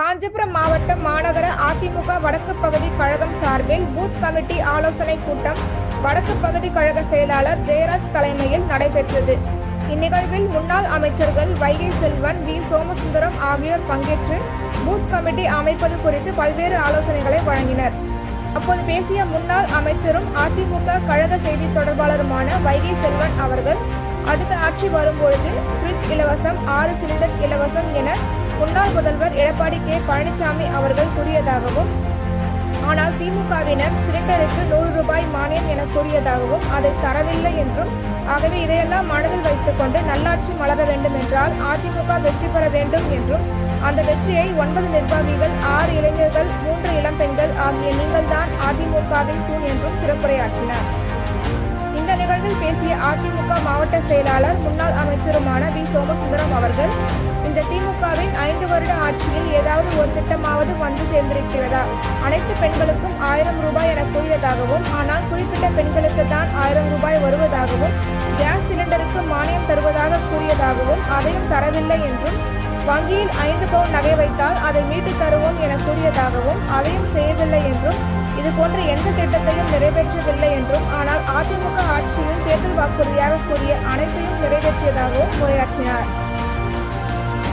காஞ்சிபுரம் மாவட்டம் மாநகர அதிமுக வடக்கு பகுதி கழகம் சார்பில் பூத் கமிட்டி ஆலோசனை கூட்டம் வடக்கு பகுதி கழக செயலாளர் ஜெயராஜ் தலைமையில் நடைபெற்றது. இந்நிகழ்வில் முன்னாள் அமைச்சர்கள் வைகை செல்வன் வி சோமசுந்தரம் ஆகியோர் பங்கேற்று பூத் கமிட்டி அமைப்பது குறித்து பல்வேறு ஆலோசனைகளை வழங்கினர். அப்போது பேசிய முன்னாள் அமைச்சரும் அதிமுக கழக செய்தி தொடர்பாளருமான வைகை செல்வன் அவர்கள் அடுத்த ஆட்சி வரும்பொழுது ஃப்ரிட்ஜ் இலவசம் ஆறு சிலிண்டர் இலவசம் என முன்னாள் முதல்வர் எடப்பாடி கே. பழனிசாமி அவர்கள் கூறியதாகவும் ஆனால் திமுகவினர் சிலிண்டருக்கு நூறு ரூபாய் மானியம் என கூறியதாகவும் அதை தரவில்லை என்றும் ஆகவே இதையெல்லாம் மனதில் வைத்துக்கொண்டு நல்லாட்சி மலர வேண்டும் என்றால் அதிமுக வெற்றி பெற வேண்டும் என்றும் அந்த வெற்றியை ஒன்பது நிர்வாகிகள் ஆறு இளைஞர்கள் மூன்று இளம்பெண்கள் ஆகிய நீங்கள்தான் அதிமுகவின் தூண் என்றும் சிறப்புரையாற்றினர். நிகழ்வில் பேசிய அதிமுக மாவட்ட செயலாளர் முன்னாள் அமைச்சருமான வி. சோமசுந்தரம் அவர்கள் இந்த திமுகவின் ஐந்து வருட ஆட்சியில் ஏதாவது ஒரு திட்டமாவது வந்து சேர்ந்திருக்கிறதா? அனைத்து பெண்களுக்கும் ஆயிரம் ரூபாய் என கூறியதாகவும் ஆனால் குறிப்பிட்ட பெண்களுக்கு தான் ஆயிரம் ரூபாய் வருவதாகவும் கேஸ் சிலிண்டருக்கு மானியம் தருவதாக கூறியதாகவும் அதையும் தரவில்லை என்றும் வங்கியில் ஐந்து பவுன் நகை வைத்தால் அதை மீட்டு தருவோம் என கூறியதாகவும் அதையும் செய்யவில்லை என்றும் இது போன்ற எந்த திட்டத்தையும் நிறைவேற்ற தேர்தல் வாக்குறுதியாக கூறிய அனைத்தையும் நிறைவேற்றியதாகவும் உரையாற்றினார்.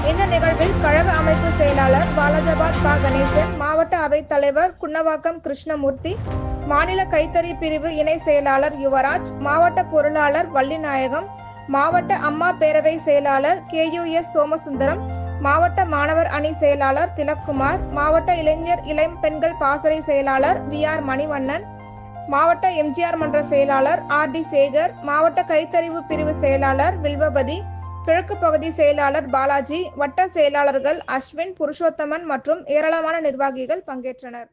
இந்த நிகழ்வில் கழக அமைப்பு செயலாளர் பாலாஜாபாத் பா. கணேசன் மாவட்ட அவைத் தலைவர் குன்னவாக்கம் கிருஷ்ணமூர்த்தி மாநில கைத்தறி பிரிவு இணை செயலாளர் யுவராஜ் மாவட்ட பொருளாளர் வள்ளிநாயகம் மாவட்ட அம்மா பேரவை செயலாளர் கே. யு. எஸ். சோமசுந்தரம் மாவட்ட மாணவர் அணி செயலாளர் திலக்குமார் மாவட்ட இளைஞர் இளம் பெண்கள் பாசறை செயலாளர் வி. ஆர். மணிவண்ணன் மாவட்ட எம்ஜிஆர் மன்ற செயலாளர் ஆர் டி சேகர் மாவட்ட கைத்தறிவு பிரிவு செயலாளர் வில்வபதி கிழக்கு பகுதி செயலாளர் பாலாஜி வட்ட செயலாளர்கள் அஸ்வின் புருஷோத்தமன் மற்றும் ஏராளமான நிர்வாகிகள் பங்கேற்றனர்.